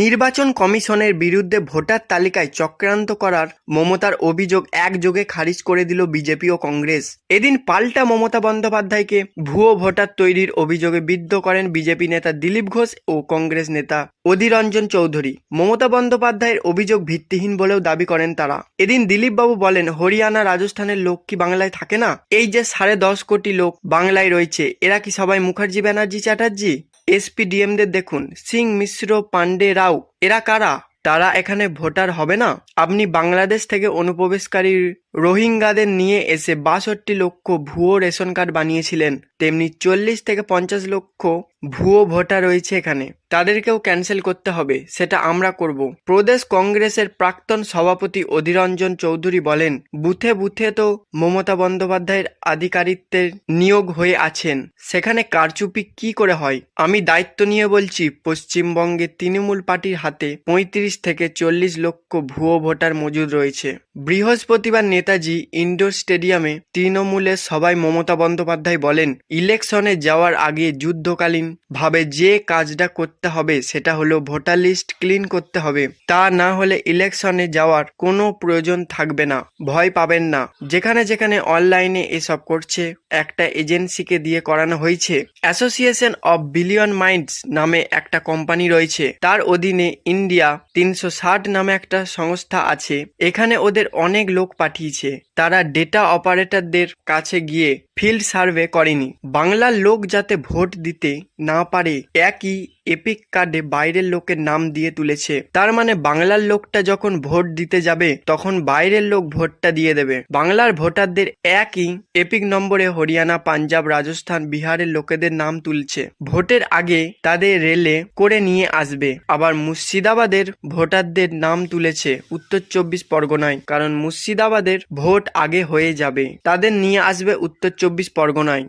নির্বাচন কমিশনের বিরুদ্ধে ভোটার তালিকায় চক্রান্ত করার মমতার অভিযোগ একযোগে খারিজ করে দিল বিজেপি ও কংগ্রেস। এদিন পাল্টা মমতা বন্দ্যোপাধ্যায়কে ভুয়ো ভোটার তৈরির অভিযোগে বিদ্ধ করেন বিজেপি নেতা দিলীপ ঘোষ ও কংগ্রেস নেতা অধীররঞ্জন চৌধুরী। মমতা বন্দ্যোপাধ্যায়ের অভিযোগ ভিত্তিহীন বলেও দাবি করেন তারা। এদিন দিলীপবাবু বলেন, হরিয়ানা রাজস্থানের লোক কি বাংলায় থাকে না? এই যে সাড়ে দশ কোটি লোক বাংলায় রয়েছে, এরা কি সবাই মুখার্জি ব্যানার্জি চ্যাটার্জি? এসপি ডিএমদের দেখুন, সিং মিশ্র পান্ডে রাও, এরা কারা? তারা এখানে ভোটার হবে না? আপনি বাংলাদেশ থেকে অনুপ্রবেশকারী রোহিঙ্গাদের নিয়ে এসে বাষট্টি লক্ষ ভুয়ো রেশন কার্ড বানিয়েছিলেন। তেমনি চল্লিশ থেকে পঞ্চাশ লক্ষ ভুয়ো ভোটার রয়েছে এখানে। তাদেরকেও ক্যান্সেল করতে হবে, সেটা আমরা করব। প্রদেশ কংগ্রেসের প্রাক্তন সভাপতি অধীররঞ্জন চৌধুরী বলেন, বুথে বুথে তো মমতা বন্দ্যোপাধ্যায়ের আধিকারিকদের নিয়োগ হয়ে আছেন। সেখানে কারচুপি কি করে হয়? আমি দায়িত্ব নিয়ে বলছি, পশ্চিমবঙ্গে তৃণমূল পার্টির হাতে পঁয়ত্রিশ থেকে চল্লিশ লক্ষ ভুয়ো ভোটার মজুদ রয়েছে। বৃহস্পতিবার নেতাজি ইন্ডোর স্টেডিয়ামে তৃণমূলের সবাই মমতা বন্দ্যোপাধ্যায় বলেন, ইলেকশনে যাওয়ার আগে যুদ্ধকালীন ভাবে যে কাজটা করতে হবে সেটা হলো ভোটার লিস্ট ক্লিন করতে হবে। তা না হলে ইলেকশনে যাওয়ার কোনো প্রয়োজন থাকবে না, ভয় পাবেন না। যেখানে যেখানে অনলাইনে এসব করছে, একটা এজেন্সিকে দিয়ে করানো হয়েছে। অ্যাসোসিয়েশন অফ বিলিয়ন মাইন্ডস নামে একটা কোম্পানি রয়েছে। তার অধীনে ইন্ডিয়া তিনশো ষাট নামে একটা সংস্থা আছে। এখানে ওদের অনেক লোক পাঠিয়েছে। তারা ডেটা অপারেটরদের কাছে গিয়ে ফিল্ড সার্ভে করেনি। বাংলার লোক যাতে ভোট দিতে না পারে, একই এপিক কার্ডে বাইরের লোকের নাম দিয়ে তুলেছে। তার মানে বাংলার লোকটা যখন ভোট দিতে যাবে, তখন বাইরের লোক ভোটটা দিয়ে দেবে। বাংলার ভোটারদের একই এপিক নম্বরে হরিয়ানা, পাঞ্জাব, রাজস্থান, বিহারের লোকেদের নাম তুলছে। ভোটের আগে তাদের রেলে করে নিয়ে আসবে। আবার মুর্শিদাবাদের ভোটারদের নাম তুলেছে উত্তর চব্বিশ পরগনায়, কারণ মুর্শিদাবাদের ভোট আগে হয়ে যাবে। তাদের নিয়ে আসবে উত্তর চব্বিশ পরগনায়।